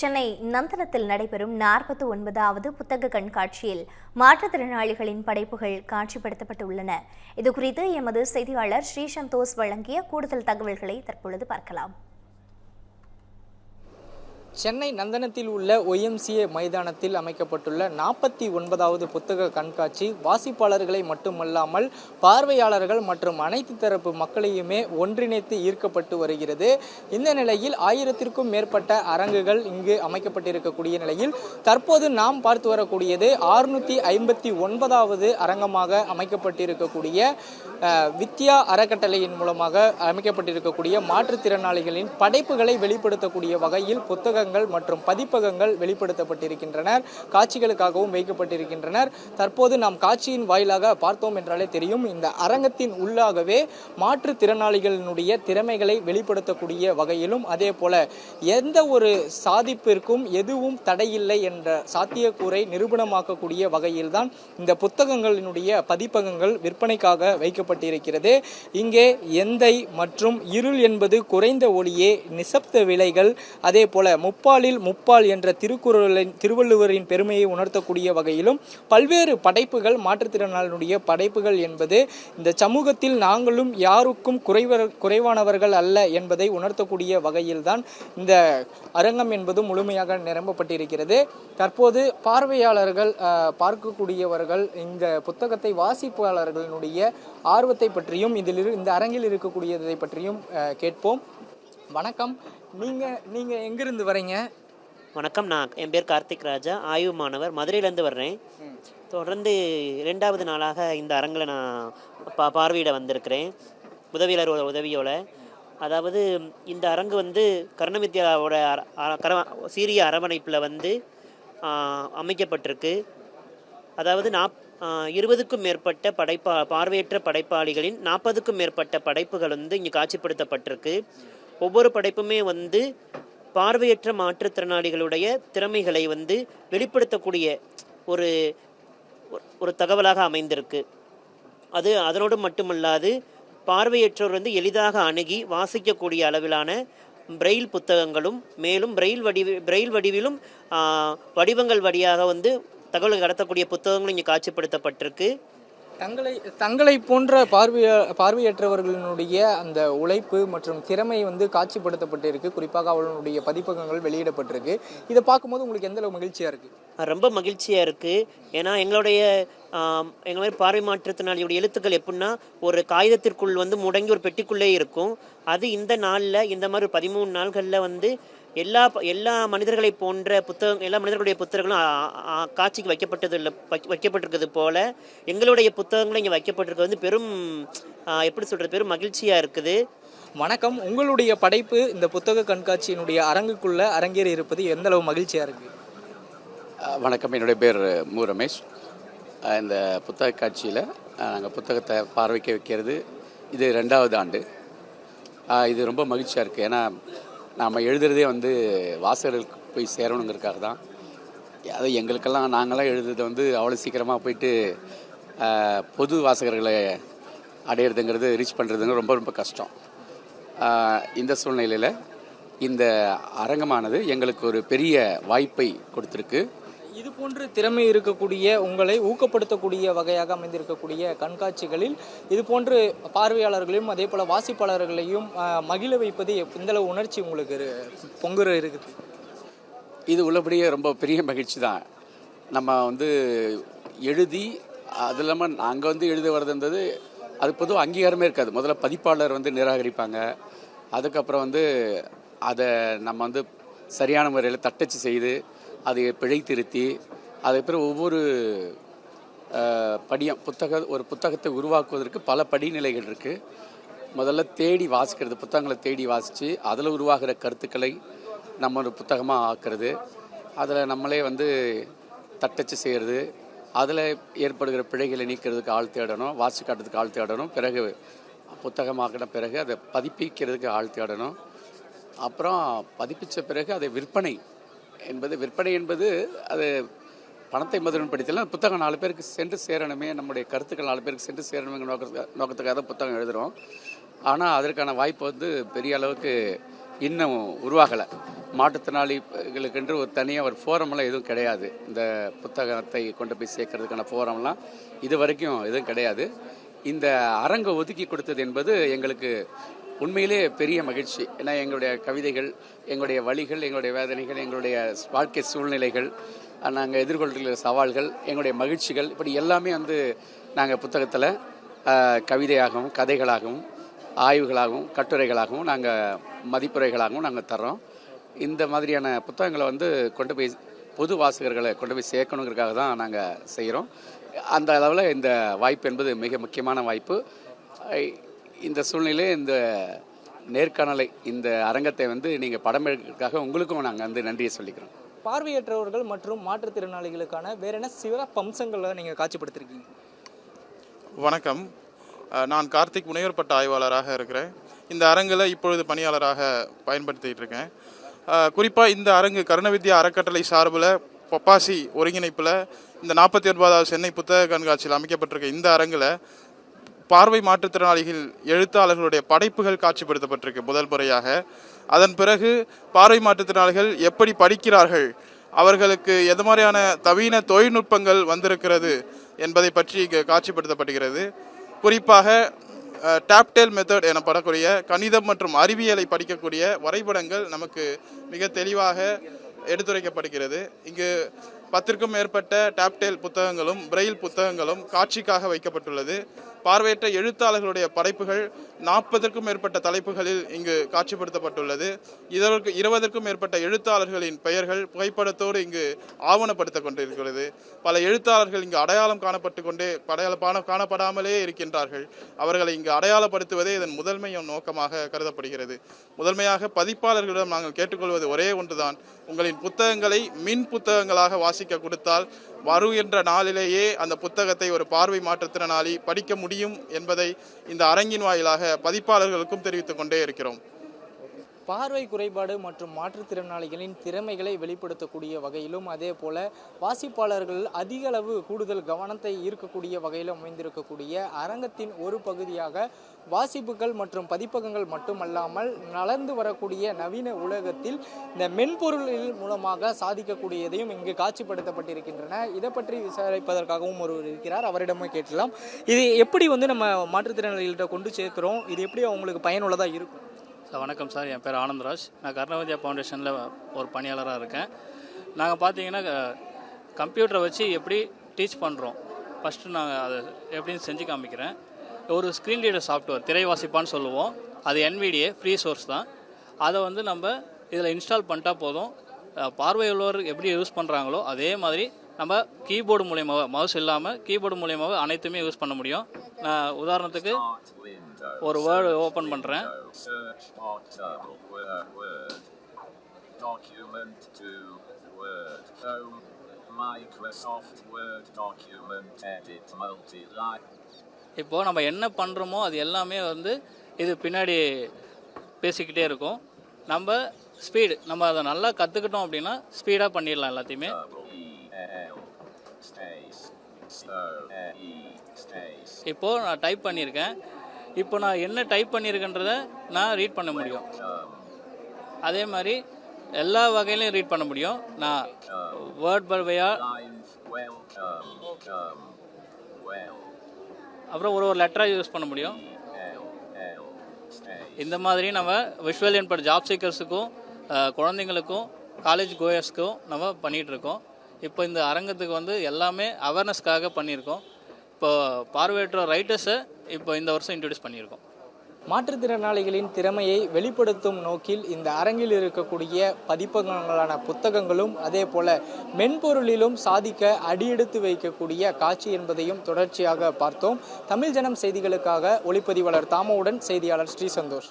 சென்னை நந்தனத்தில் நடைபெறும் நாற்பத்தி ஒன்பதாவது புத்தக கண்காட்சியில் மாற்றுத்திறனாளிகளின் படைப்புகள் காட்சிப்படுத்தப்பட்டுள்ளன. இதுகுறித்து எமது செய்தியாளர் ஸ்ரீ சந்தோஷ் வழங்கிய கூடுதல் தகவல்களை தற்பொழுது பார்க்கலாம். சென்னை நந்தனத்தில் உள்ள ஒய்எம்சிஏ மைதானத்தில் அமைக்கப்பட்டுள்ள நாற்பத்தி ஒன்பதாவது புத்தக கண்காட்சி வாசிப்பாளர்களை மட்டுமல்லாமல் பார்வையாளர்கள் மற்றும் அனைத்து தரப்பு மக்களையுமே ஒன்றிணைத்து ஈர்க்கப்பட்டு வருகிறது. இந்த நிலையில் ஆயிரத்திற்கும் மேற்பட்ட அரங்குகள் இங்கு அமைக்கப்பட்டிருக்கக்கூடிய நிலையில் தற்போது நாம் பார்த்து வரக்கூடியது ஆறுநூற்றி ஐம்பத்தி ஒன்பதாவது அரங்கமாக அமைக்கப்பட்டிருக்கக்கூடிய வித்யா அறக்கட்டளையின் மூலமாக அமைக்கப்பட்டிருக்கக்கூடிய மாற்றுத்திறனாளிகளின் படைப்புகளை வெளிப்படுத்தக்கூடிய வகையில் புத்தகங்கள் மற்றும் பதிப்பகங்கள் வெளிப்படுத்தப்பட்டிருக்கின்றனர். காட்சிகளுக்காகவும் வைக்கப்பட்டிருக்கின்றனர். தற்போது நாம் காட்சியின் வாயிலாக பார்த்தோம் என்றாலே தெரியும் இந்த அரங்கத்தின் உள்ளாகவே மாற்றுத்திறனாளிகளினுடைய திறமைகளை வெளிப்படுத்தக்கூடிய வகையிலும் அதே போல எந்த ஒரு சாதிப்பிற்கும் எதுவும் தடையில்லை என்ற சாத்தியக்கூறை நிரூபணமாக்கக்கூடிய வகையில்தான் இந்த புத்தகங்களினுடைய பதிப்பகங்கள் விற்பனைக்காக வைக்கப்பட்டிருக்கிறது. இங்கே எந்தை மற்றும் இருள் என்பது குறைந்த ஒளியே நிசப்த விலைகள் அதே போல முப்பாலில் முப்பால் என்ற திருக்குறளின் திருவள்ளுவரின் பெருமையை உணர்த்தக்கூடிய வகையிலும் பல்வேறு படைப்புகள் மாற்றுத்திறனாளினுடைய படைப்புகள் என்பது இந்த சமூகத்தில் நாங்களும் யாருக்கும் குறைவர் குறைவானவர்கள் அல்ல என்பதை உணர்த்தக்கூடிய வகையில்தான் இந்த அரங்கம் என்பது முழுமையாக நிரம்பப்பட்டிருக்கிறது. தற்போது பார்வையாளர்கள் பார்க்கக்கூடியவர்கள் இந்த புத்தகத்தை வாசிப்பாளர்களினுடைய ஆர்வத்தை பற்றியும் இதில் இந்த அரங்கில் இருக்கக்கூடியதை பற்றியும் கேட்போம். வணக்கம். நீங்க நீங்க எங்கிருந்து வரீங்க? வணக்கம் நான் என் பேர் கார்த்திக் ராஜா. ஆய்வு மாணவர். மதுரையிலேருந்து வர்றேன். தொடர்ந்து இரண்டாவது நாளாக இந்த அரங்கில் நான் பா பார்வையிட வந்திருக்கிறேன். உதவியாளர் உதவியோட. அதாவது இந்த அரங்கு வந்து கருணவித்யாவோட கர சீரிய அரவணைப்பில் வந்து அமைக்கப்பட்டிருக்கு. அதாவது நாப் இருபதுக்கும் மேற்பட்ட படைப்பா பார்வையற்ற படைப்பாளிகளின் நாற்பதுக்கும் மேற்பட்ட படைப்புகள் வந்து இங்கே காட்சிப்படுத்தப்பட்டிருக்கு. ஒவ்வொரு படைப்புமே வந்து பார்வையற்ற மாற்றுத்திறனாளிகளுடைய திறமைகளை வந்து வெளிப்படுத்தக்கூடிய ஒரு ஒரு தகவலாக அமைந்திருக்கு. அது அதனோடு மட்டுமல்லாது பார்வையற்றோர் வந்து எளிதாக அணுகி வாசிக்கக்கூடிய அளவிலான பிரெயில் புத்தகங்களும் மேலும் பிரெயில் வடிவி பிரெயில் வடிவிலும் வடிவங்கள் வழியாக வந்து தகவல்கள் கடத்தக்கூடிய புத்தகங்களும் இங்கே காட்சிப்படுத்தப்பட்டிருக்கு. தங்களை தங்களை போன்ற பார்வைய பார்வையற்றவர்களினுடைய அந்த உழைப்பு மற்றும் திறமை வந்து காட்சிப்படுத்தப்பட்டிருக்கு. குறிப்பாக அவளுடைய பதிப்பகங்கள் வெளியிடப்பட்டிருக்கு. இதை பார்க்கும்போது உங்களுக்கு எந்த அளவு மகிழ்ச்சியாக இருக்குது ரொம்ப மகிழ்ச்சியாக இருக்குது ஏன்னா எங்களுடைய எங்கள் மாதிரி பார்வை மாற்றத்தினாலியுடைய எழுத்துக்கள் எப்படின்னா ஒரு காகிதத்திற்குள் வந்து முடங்கி ஒரு பெட்டிக்குள்ளே இருக்கும். அது இந்த நாளில் இந்த மாதிரி பதிமூணு நாள்களில் வந்து எல்லா ப- எல்லா மனிதர்களை போன்ற புத்தகம் எல்லா மனிதர்களுடைய புத்தகங்களும் காட்சிக்கு வைக்கப்பட்டது இல்லை வைக்கப்பட்டிருக்கிறது போல எங்களுடைய புத்தகங்களும் இங்கே வைக்கப்பட்டிருக்கிறது. வந்து பெரும் எப்படி சொல்கிறது பெரும் மகிழ்ச்சியாக இருக்குது. வணக்கம். உங்களுடைய படைப்பு இந்த புத்தக கண்காட்சியினுடைய அரங்குக்குள்ள அரங்கேறி இருப்பது எந்த அளவு மகிழ்ச்சியா இருக்கு? அஹ் வணக்கம். என்னுடைய பேர் மு. ரமேஷ். இந்த புத்தக காட்சியில் நாங்கள் புத்தகத்தை பார்வைக்க வைக்கிறது இது ரெண்டாவது ஆண்டு. இது ரொம்ப மகிழ்ச்சியாக இருக்குது ஏன்னா நாம் எழுதுறதே வந்து வாசகர்களுக்கு போய் சேரணுங்கிறதுக்காக தான். அது எங்களுக்கெல்லாம் நாங்களாம் எழுதுறது வந்து அவ்வளோ சீக்கிரமாக போயிட்டு பொது வாசகர்களை அடையிறதுங்கிறது ரீச் பண்ணுறதுங்க ரொம்ப ரொம்ப கஷ்டம். இந்த சூழ்நிலையில் இந்த அரங்கமானது எங்களுக்கு ஒரு பெரிய வாய்ப்பை கொடுத்துருக்கு. இது போன்று திறமை இருக்கக்கூடிய உங்களை ஊக்கப்படுத்தக்கூடிய வகையாக அமைந்திருக்கக்கூடிய கண்காட்சிகளில் இது போன்று பார்வையாளர்களையும் அதே போல வாசிப்பாளர்களையும் மகிழ வைப்பது எப்- உணர்ச்சி உங்களுக்கு பொங்குற இருக்குது. இது உள்ளபடியே ரொம்ப பெரிய மகிழ்ச்சி தான். நம்ம வந்து எழுதி அது இல்லாமல் நாங்கள் வந்து எழுத வர்றதுன்றது அது பொதுவாக அங்கீகாரமே இருக்காது. முதல்ல பதிப்பாளர் வந்து நிராகரிப்பாங்க. அதுக்கப்புறம் வந்து அதை நம்ம வந்து சரியான முறையில் தட்டச்சு செய்து அதை பிழை திருத்தி அதுக்கப்புறம் ஒவ்வொரு படியம் புத்தக ஒரு புத்தகத்தை உருவாக்குவதற்கு பல படிநிலைகள் இருக்குது முதல்ல தேடி வாசிக்கிறது புத்தகங்களை தேடி வாசித்து அதில் உருவாகிற கருத்துக்களை நம்ம ஒரு புத்தகமாக ஆக்குறது. அதில் நம்மளே வந்து தட்டச்சு செய்கிறது அதில் ஏற்படுகிற பிழைகளை நீக்கிறதுக்கு ஆள் தேடணும் வாசி காட்டுறதுக்கு ஆள் தேடணும். பிறகு புத்தகமாக்கின பிறகு அதை பதிப்பிக்கிறதுக்கு ஆள் தேடணும். அப்புறம் பதிப்பித்த பிறகு அதை விற்பனை என்பது விற்பனை என்பது அது பணத்தை முதலில் படித்தலாம் புத்தகம் நாலு பேருக்கு சென்று சேரணுமே நம்முடைய கருத்துக்கள் நாலு பேருக்கு சென்று சேரணுங்கிற நோக்கத்துக்காக நோக்கத்துக்காக தான் புத்தகம் எழுதுகிறோம் ஆனால் அதற்கான வாய்ப்பு வந்து பெரிய அளவுக்கு இன்னும் உருவாகலை. மாற்றுத்திறனாளிகளுக்கென்று ஒரு தனியாக ஒரு ஃபோரம்லாம் எதுவும் கிடையாது. இந்த புத்தகத்தை கொண்டு போய் சேர்க்கறதுக்கான ஃபோரம்லாம் இது வரைக்கும் எதுவும் கிடையாது. இந்த அரங்கை ஒதுக்கி கொடுத்தது என்பது எங்களுக்கு உண்மையிலே பெரிய மகிழ்ச்சி. ஏன்னா எங்களுடைய கவிதைகள் எங்களுடைய வழிகள் எங்களுடைய வேதனைகள் எங்களுடைய வாழ்க்கை சூழ்நிலைகள் நாங்கள் எதிர்கொள்கிற சவால்கள் எங்களுடைய மகிழ்ச்சிகள் இப்படி எல்லாமே வந்து நாங்கள் புத்தகத்தில் கவிதையாகவும் கதைகளாகவும் ஆய்வுகளாகவும் கட்டுரைகளாகவும் நாங்கள் மதிப்புரைகளாகவும் நாங்கள் தர்றோம். இந்த மாதிரியான புத்தகங்களை வந்து கொண்டு போய் பொது வாசகர்களை கொண்டு போய் சேர்க்கணுங்கிறதுக்காக தான் நாங்கள் செய்கிறோம் அந்த அளவில் இந்த வாய்ப்பு என்பது மிக முக்கியமான வாய்ப்பு. இந்த சூழ்நிலையிலே இந்த நேர்காணலை இந்த அரங்கத்தை வந்து நீங்கள் படம் எடுக்கிறதுக்காக உங்களுக்கும் நாங்கள் வந்து நன்றியை சொல்லிக்கிறோம். பார்வையற்றவர்கள் மற்றும் மாற்றுத்திறனாளிகளுக்கான வேற என்ன சிறப்பு அம்சங்களை நீங்கள் காட்சிப்படுத்திருக்கீங்க? வணக்கம். நான் கார்த்திக் முனைவர் பட்ட ஆய்வாளராக இருக்கிறேன். இந்த அரங்கில் இப்பொழுது பணியாளராக பயன்படுத்திட்டு இருக்கேன். குறிப்பாக இந்த அரங்கு கருணவித்யா அறக்கட்டளை சார்பில் பப்பாசி ஒருங்கிணைப்பில் இந்த நாற்பத்தி ஒன்பதாவது சென்னை புத்தக கண்காட்சியில் அமைக்கப்பட்டிருக்க இந்த அரங்கில் பார்வை மாற்றுத்திறனாளிகள் எழுத்தாளர்களுடைய படைப்புகள் காட்சிப்படுத்தப்பட்டிருக்கு முதல் முறையாக. அதன் பிறகு பார்வை மாற்றுத்திறனாளிகள் எப்படி படிக்கிறார்கள் அவர்களுக்கு எது மாதிரியான நவீன தொழில்நுட்பங்கள் வந்திருக்கிறது என்பதை பற்றி இங்கு காட்சிப்படுத்தப்படுகிறது. குறிப்பாக டாப்டேல் மெத்தட் எனப்படக்கூடிய கணிதம் மற்றும் அறிவியலை படிக்கக்கூடிய வரைபடங்கள் நமக்கு மிக தெளிவாக எடுத்துரைக்கப்படுகிறது. இங்கு பத்திற்கும் மேற்பட்ட டாப்டேல் புத்தகங்களும் பிரெயில் புத்தகங்களும் காட்சிக்காக வைக்கப்பட்டுள்ளது. பார்வையற்ற எழுத்தாளர்களுடைய படைப்புகள் நாற்பதற்கும் மேற்பட்ட தலைப்புகளில் இங்கு காட்சிப்படுத்தப்பட்டுள்ளது. இதற்கு இருபதற்கும் மேற்பட்ட எழுத்தாளர்களின் பெயர்கள் புகைப்படத்தோடு இங்கு ஆவணப்படுத்த கொண்டிருக்கிறது. பல எழுத்தாளர்கள் இங்கு அடையாளம் காணப்பட்டு கொண்டே அடையாள காணப்படாமலே இருக்கின்றார்கள். அவர்களை இங்கு அடையாளப்படுத்துவதே இதன் முதன்மை நோக்கமாக கருதப்படுகிறது. முதன்மையாக பதிப்பாளர்களிடம் நாங்கள் கேட்டுக்கொள்வது ஒரே ஒன்றுதான். உங்களின் புத்தகங்களை மின் புத்தகங்களாக வாசிக்க கொடுத்தால் வருகின்ற நாளிலேயே அந்த புத்தகத்தை ஒரு பார்வை மாற்றுத்திறனாளி படிக்க முடியும் என்பதை இந்த அரங்கின் வாயிலாக பதிப்பாளர்களுக்கும் தெரிவித்துக் கொண்டே இருக்கிறோம். பார்வை குறைபாடு மற்றும் மாற்றுத்திறனாளிகளின் திறமைகளை வெளிப்படுத்தக்கூடிய வகையிலும் அதே போல வாசிப்பாளர்கள் அதிக அளவு கூடுதல் கவனத்தை ஈர்க்கக்கூடிய வகையிலும் அமைந்திருக்கக்கூடிய அரங்கத்தின் ஒரு பகுதியாக வாசிப்புகள் மற்றும் பதிப்பகங்கள் மட்டுமல்லாமல் நலர்ந்து வரக்கூடிய நவீன உலகத்தில் இந்த மென்பொருளில் மூலமாக சாதிக்கக்கூடியதையும் இங்கு காட்சிப்படுத்தப்பட்டிருக்கின்றன. இதை பற்றி விசாரிப்பதற்காகவும் ஒருவர் இருக்கிறார். அவரிடமே கேட்கலாம். இது எப்படி வந்து நம்ம மாற்றுத்திறனாளிகள்கிட்ட கொண்டு சேர்க்கிறோம்? இது எப்படி அவங்களுக்கு பயனுள்ளதாக இருக்கும்? சார் வணக்கம் சார். என் பேர் ஆனந்தராஜ். நான் கர்ணவித்யா ஃபவுண்டேஷனில் ஒரு பணியாளராக இருக்கேன். நாங்கள் பார்த்தீங்கன்னா கம்ப்யூட்டரை வச்சு எப்படி டீச் பண்ணுறோம் ஃபஸ்ட்டு நாங்கள் அதை எப்படின்னு செஞ்சு காமிக்கிறேன். ஒரு ஸ்க்ரீன் ரீடர் சாஃப்ட்வேர் திரை வாசிப்பான்னு சொல்லுவோம். அது என்விடிஏ ஃப்ரீ சோர்ஸ் தான். அதை வந்து நம்ம இதில் இன்ஸ்டால் பண்ணிட்டா போதும். பார்வையுள்ளவர் எப்படி யூஸ் பண்ணுறாங்களோ அதே மாதிரி நம்ம கீபோர்டு மூலியமாக மவுஸ் இல்லாமல் கீபோர்டு மூலியமாக அனைத்துமே யூஸ் பண்ண முடியும். நான் உதாரணத்துக்கு ஒரு வேர்டு ஓப்பன் பண்ணுறேன். இப்போது நம்ம என்ன பண்ணுறோமோ அது எல்லாமே வந்து இது பின்னாடி பேசிக்கிட்டே இருக்கும். நம்ம ஸ்பீடு நம்ம அதை நல்லா கற்றுக்கிட்டோம் அப்படின்னா ஸ்பீடாக பண்ணிடலாம் எல்லாத்தையுமே. இப்போது நான் டைப் பண்ணியிருக்கேன். இப்போ நான் என்ன டைப் பண்ணியிருக்கேன்றத நான் ரீட் பண்ண முடியும். அதே மாதிரி எல்லா வகையிலையும் ரீட் பண்ண முடியும். நான் வேர்ட் பர்வையா அப்புறம் ஒரு ஒரு லெட்டராக யூஸ் பண்ண முடியும். இந்த மாதிரி நம்ம விஷுவல் என்பட் ஜாப் சீக்கர்ஸுக்கும் குழந்தைங்களுக்கும் காலேஜ் கோயர்ஸ்க்கும் நம்ம பண்ணிகிட்டு இருக்கோம். இப்போ இந்த அரங்கத்துக்கு வந்து எல்லாமே அவேர்னஸ்க்காக பண்ணியிருக்கோம். இப்போ பார்வையற்ற ரைட்டர்ஸை இப்போ இந்த வருஷம் இன்ட்ரடியூஸ் பண்ணியிருக்கோம். மாற்றுத்திறனாளிகளின் திறமையை வெளிப்படுத்தும் நோக்கில் இந்த அரங்கில் இருக்கக்கூடிய பதிப்பகங்களான புத்தகங்களும் அதே போல மென்பொருளிலும் சாதிக்க அடியெடுத்து வைக்கக்கூடிய காட்சி என்பதையும் தொடர்ச்சியாக பார்த்தோம். தமிழ் ஜனம் செய்திகளுக்காக ஒளிப்பதிவாளர் தாமோவுடன் செய்தியாளர் ஸ்ரீ சந்தோஷ்